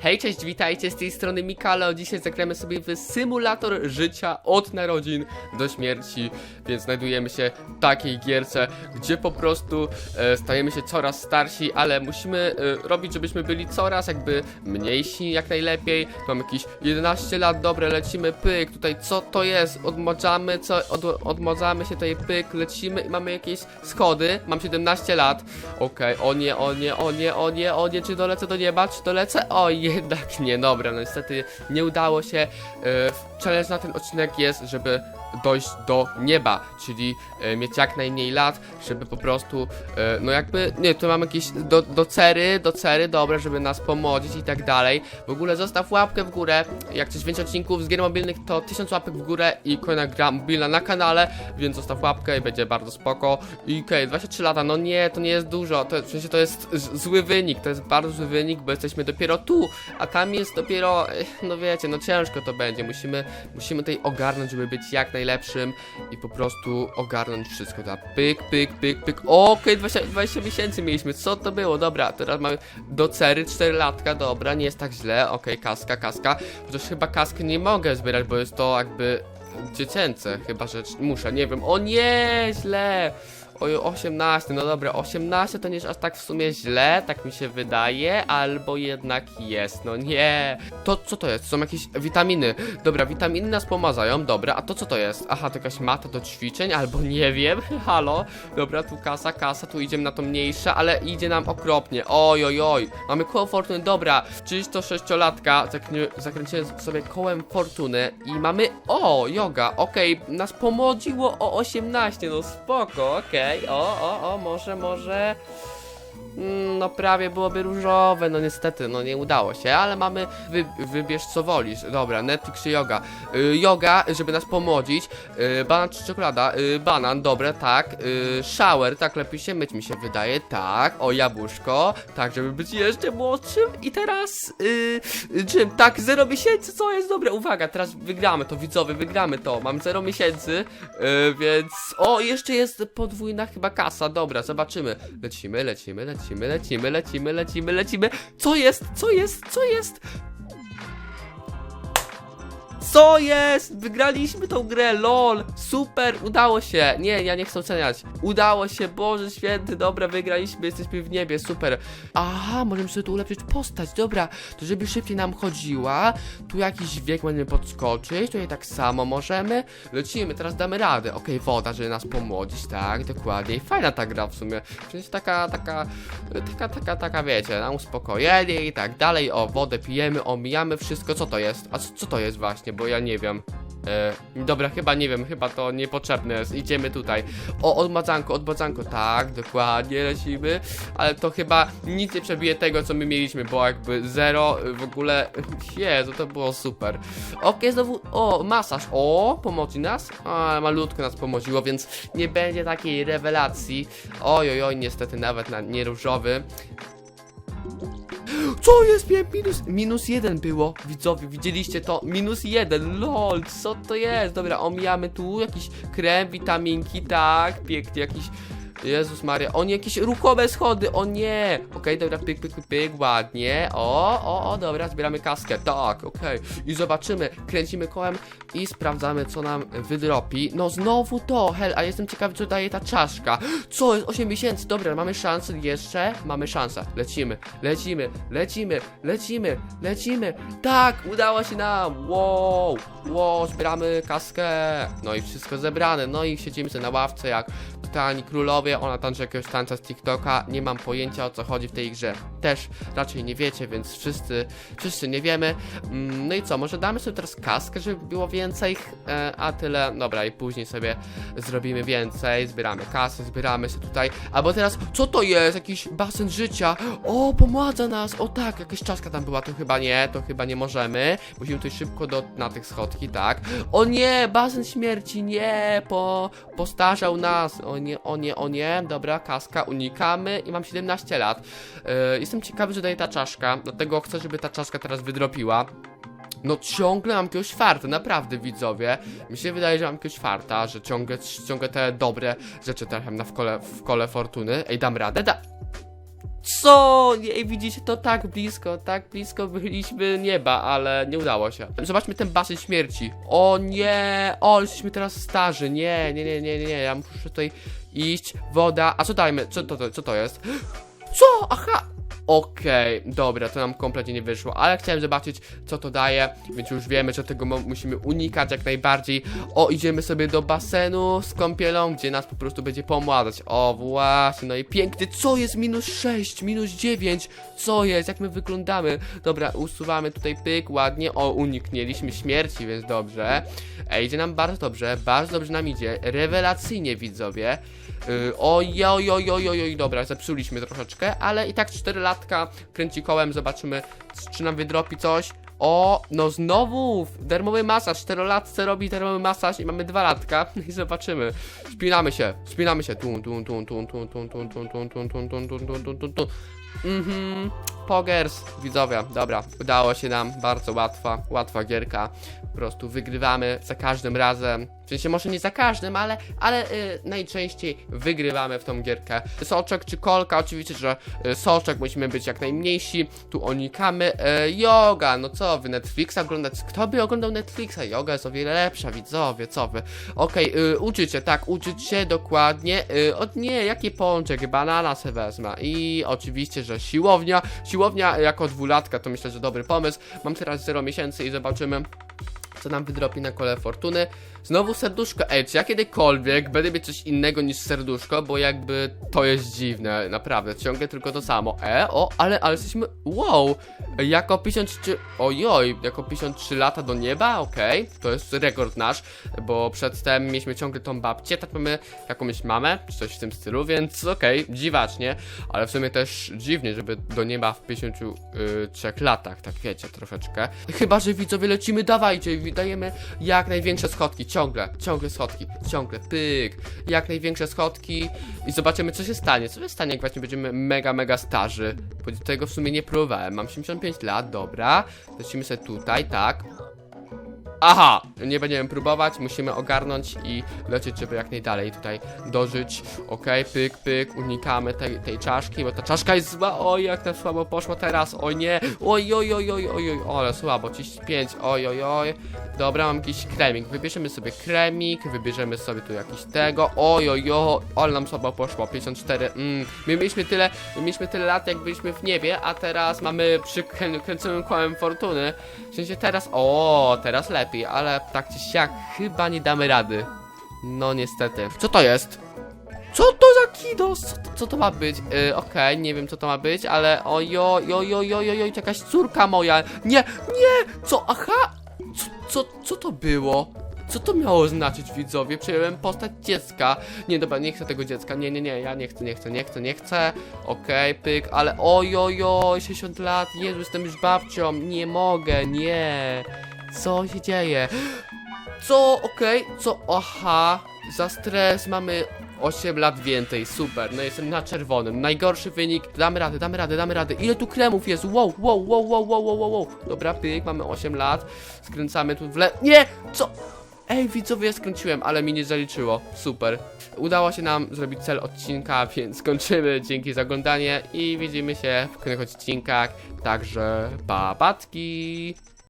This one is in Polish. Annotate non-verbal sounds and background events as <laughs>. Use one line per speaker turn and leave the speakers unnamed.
Hej, cześć, witajcie z tej strony Mikalo. Dzisiaj zagramy sobie w symulator życia od narodzin do śmierci, więc znajdujemy się w takiej gierce, gdzie po prostu e, stajemy się coraz starsi, ale musimy e, robić, żebyśmy byli coraz jakby mniejsi jak najlepiej. Mam jakieś 11 lat, dobre, lecimy, pyk, tutaj co to jest? Odmodzamy, co, od, odmodzamy się tutaj, pyk, lecimy i mamy jakieś schody. Mam 17 lat. Okej, o nie, o nie, o nie, o nie, o nie, czy dolecę do nieba, czy dolecę? O, jednak nie, dobra, no niestety nie udało się. E, challenge na ten odcinek jest, żeby dojść do nieba, czyli e, mieć jak najmniej lat, żeby po prostu, e, no jakby, nie, tu mam jakieś do, do cery, do cery, dobre, żeby nas pomodzić i tak dalej. W ogóle zostaw łapkę w górę, jak chcesz więcej odcinków z gier mobilnych, to 1000 łapek w górę i kolejna gra mobilna na kanale, więc zostaw łapkę i będzie bardzo spoko. I okej, 23 lata, no nie, to nie jest dużo, to, w sensie to jest zły wynik, to jest bardzo zły wynik, bo jesteśmy dopiero tu, a tam jest dopiero, no wiecie, no ciężko to będzie, musimy, musimy tutaj ogarnąć, żeby być jak najlepszym i po prostu ogarnąć wszystko, tak, pyk, pyk, pyk, pyk, okej, 20, 20 miesięcy mieliśmy, co to było, dobra, teraz mamy do cery 4 latka, dobra, nie jest tak źle, okej, kaska, kaska, chociaż chyba kaskę nie mogę zbierać, bo jest to jakby dziecięce, chyba, że muszę, nie wiem, o nie, źle, Oj, 18, no dobra, 18 to nie jest aż tak w sumie źle, tak mi się wydaje, albo jednak jest, no nie. To co to jest? Są jakieś witaminy. Dobra, witaminy nas pomazają, dobra, a to co to jest? Aha, to jakaś mata do ćwiczeń, albo nie wiem, <laughs> halo. Dobra, tu kasa, kasa, tu idziemy na to mniejsze, ale idzie nam okropnie. Oj, oj, oj, mamy koło fortuny, dobra, czyś to sześciolatka, zakrę zakręciłem sobie kołem fortuny i mamy, o, yoga, okej, nas pomodziło o 18, no spoko, okej, o, o, o, może, może... Mm, No prawie byłoby różowe, no niestety, no nie udało się, ale mamy, wy, wybierz co wolisz, dobra, Netflix czy yoga, y, yoga, żeby nas pomodzić, y, banan czy czekolada, y, banan, dobre, tak, y, shower, tak lepiej się myć mi się wydaje, tak, o jabłuszko, tak, żeby być jeszcze młodszym. I teraz, y, gym, tak, 0 miesięcy, co jest dobre, uwaga, teraz wygramy to, widzowie, wygramy to, mam 0 miesięcy, y, więc, o, jeszcze jest podwójna chyba kasa, dobra, zobaczymy, lecimy, lecimy, lecimy, lecimy, lecimy, lecimy, lecimy, co jest, co jest, co jest, co jest? Wygraliśmy tą grę, lol! Super, udało się! Nie, ja nie chcę oceniać. Udało się, Boże Święty, dobra, wygraliśmy, jesteśmy w niebie, super. Aha, możemy sobie tu ulepszyć postać, dobra. To żeby szybciej nam chodziła, tu jakiś wiek możemy podskoczyć, tutaj tak samo możemy. Lecimy, teraz damy radę. Okej, woda, żeby nas pomłodzić, tak, dokładnie. Fajna ta gra w sumie. W sensie taka, taka, taka, taka, taka, wiecie, na uspokojenie i tak dalej. O, wodę pijemy, omijamy wszystko. Co to jest? A co, co to jest właśnie? Bo ja nie wiem. E, dobra, chyba nie wiem, chyba to niepotrzebne jest. Idziemy tutaj. O, odmadzanko, odmadzanko. Tak, dokładnie, lecimy. Ale to chyba nic nie przebije tego, co my mieliśmy, bo jakby zero y, w ogóle. <laughs> Jezu, to było super. Okej, znowu. O, masaż. O, pomoci nas. A, malutko nas pomoziło, więc nie będzie takiej rewelacji. Oj, oj, oj, niestety nawet na nie różowy. Co jest? Miałem minus, minus jeden było, widzowie, widzieliście to? Minus jeden, lol, co to jest? Dobra, omijamy tu jakiś krem, witaminki, tak, pięknie, jakiś... Jezus Maria, o nie, jakieś ruchowe schody, o nie! Okej, dobra, pyk, pyk, pyk, ładnie, o, o, o, dobra, zbieramy kaskę, tak, okej, i zobaczymy, kręcimy kołem i sprawdzamy, co nam wydropi. No znowu to, hel, a jestem ciekawy, co daje ta czaszka. Co jest 8 miesięcy, dobra, mamy szansę jeszcze, mamy szansę, lecimy, lecimy, lecimy, lecimy, lecimy, tak, udało się nam, wow, wow, zbieramy kaskę, no i wszystko zebrane, no i siedzimy sobie na ławce jak totalni królowie, ona tańczy jakiegoś tańca z TikToka, nie mam pojęcia o co chodzi w tej grze, też raczej nie wiecie, więc wszyscy, wszyscy nie wiemy, Mm, no i co, może damy sobie teraz kaskę, żeby było więcej, e, a tyle, dobra i później sobie zrobimy więcej, zbieramy kasę, zbieramy się tutaj, albo teraz, co to jest, jakiś basen życia, o, pomładza nas, o tak, jakaś czaska tam była, to chyba nie, to chyba nie możemy, musimy tutaj szybko do, na tych schodki, tak, o nie, basen śmierci, nie, po, postarzał nas, o nie, o nie, o nie, dobra, kaska, unikamy i mam 17 lat, e, jestem ciekawy, że daje ta czaszka, dlatego chcę, żeby ta czaszka teraz wydropiła, no ciągle mam jakiegoś farta, naprawdę widzowie. Mi się wydaje, że mam jakiegoś farta, że ciągle, ciągle te dobre rzeczy trafiam na w kole, w kole fortuny. Ej, dam radę, da... Co? Nie, widzicie to tak blisko, tak blisko byliśmy nieba, ale nie udało się. Zobaczmy ten basen śmierci. O nie, o, jesteśmy teraz starzy. Nie, nie, nie, nie, nie, ja muszę tutaj iść. Woda, a co dajmy? Co to, to, co to jest? <gasps> Co? Aha! Okej, dobra, to nam kompletnie nie wyszło, ale chciałem zobaczyć, co to daje, więc już wiemy, że tego musimy unikać jak najbardziej. O, idziemy sobie do basenu z kąpielą, gdzie nas po prostu będzie pomładzać. O, właśnie, no i piękny, co jest minus 6, minus 9, co jest, jak my wyglądamy. Dobra, usuwamy tutaj pyk, ładnie, o, uniknęliśmy śmierci, więc dobrze. Idzie nam bardzo dobrze, bardzo dobrze nam idzie, rewelacyjnie widzowie. Yy, oj, oj, oj, oj, oj, dobra, zepsuliśmy troszeczkę, ale i tak 4 latka kręci kołem, zobaczymy, czy nam wydropi coś. O, no znowu, darmowy masaż, 4 latce robi darmowy masaż i mamy 2 latka i zobaczymy. Spinamy się, spinamy się, tun, tun, tun, tun, tun, tun, tun, tun, tun, tun, tun, tun, tun, tun, tun, tun. Mhm, Pogers, widzowie, dobra, udało się nam, bardzo łatwa, łatwa gierka, po prostu wygrywamy za każdym razem, w sensie może nie za każdym, ale, ale y, najczęściej wygrywamy w tą gierkę. Soczek czy kolka, oczywiście, że y, soczek musimy być jak najmniejsi, tu unikamy, y, yoga, no co wy, Netflixa oglądać, kto by oglądał Netflixa, yoga jest o wiele lepsza, widzowie, co wy, okej, y, uczyć się, tak, uczyć się dokładnie, y, od nie, jaki pączek, banana se wezmę. I oczywiście, że siłownia, siłownia jako dwulatka to myślę, że dobry pomysł, mam teraz 0 miesięcy i zobaczymy, co nam wydropi na kole fortuny. Znowu serduszko. Ej, ja kiedykolwiek będę mieć coś innego niż serduszko, bo jakby to jest dziwne, naprawdę, ciągle tylko to samo. E, o, ale, ale jesteśmy, wow, jako 53, ojoj, jako 53 lata do nieba, okej, to jest rekord nasz, bo przedtem mieliśmy ciągle tą babcię, tak mamy jakąś mamę, czy coś w tym stylu, więc okej, dziwacznie, ale w sumie też dziwnie, żeby do nieba w 53 latach, tak wiecie, troszeczkę. Chyba, że widzowie lecimy, dawajcie, dajemy jak największe schodki, ciągle, ciągle schodki, ciągle, pyk, jak największe schodki i zobaczymy, co się stanie, co się stanie, jak właśnie będziemy mega, mega starzy, bo tego w sumie nie próbowałem, mam 75 lat, dobra, lecimy sobie tutaj, tak, Aha, nie będziemy próbować, musimy ogarnąć i lecieć, żeby jak najdalej tutaj dożyć. Okej, pyk, pyk, unikamy tej, tej czaszki, bo ta czaszka jest zła. Oj, jak to słabo poszło teraz. Oj nie, oj, oj, oj, oj, oj, oj, ale słabo, 35, oj, oj, oj. Dobra, mam jakiś kremik, wybierzemy sobie kremik, wybierzemy sobie tu jakiś tego. Oj, oj, oj, ale nam słabo poszło, 54, mm. My mieliśmy tyle, my mieliśmy tyle lat, jak byliśmy w niebie, a teraz mamy przy krę- kołem fortuny. W sensie teraz, o, teraz lepiej, ale tak czy siak chyba nie damy rady. No niestety. Co to jest? Co to za kidos? Co to, co to ma być? Yy, Okej, nie wiem co to ma być, ale ojo, jo, jo, jo, jo, jo, jakaś córka moja. Nie, nie, co, aha, co, co, co to było? Co to miało znaczyć, widzowie? Przejąłem postać dziecka. Nie, dobra, nie chcę tego dziecka. Nie, nie, nie, ja nie chcę, nie chcę, nie chcę, nie chcę. Okej, pyk, ale ojojo, 60 lat, Jezu, jestem już babcią. Nie mogę, nie. Co się dzieje? Co? Okej, okay. co? Aha, za stres mamy 8 lat więcej, super, no jestem na czerwonym, najgorszy wynik, damy radę, damy radę, damy radę, ile tu kremów jest, wow, wow, wow, wow, wow, wow, wow, dobra, pyk, mamy 8 lat, skręcamy tu w le... nie, co? Ej, widzowie, skręciłem, ale mi nie zaliczyło, super. Udało się nam zrobić cel odcinka, <laughs> więc kończymy, dzięki za oglądanie i widzimy się w kolejnych odcinkach, także papatki.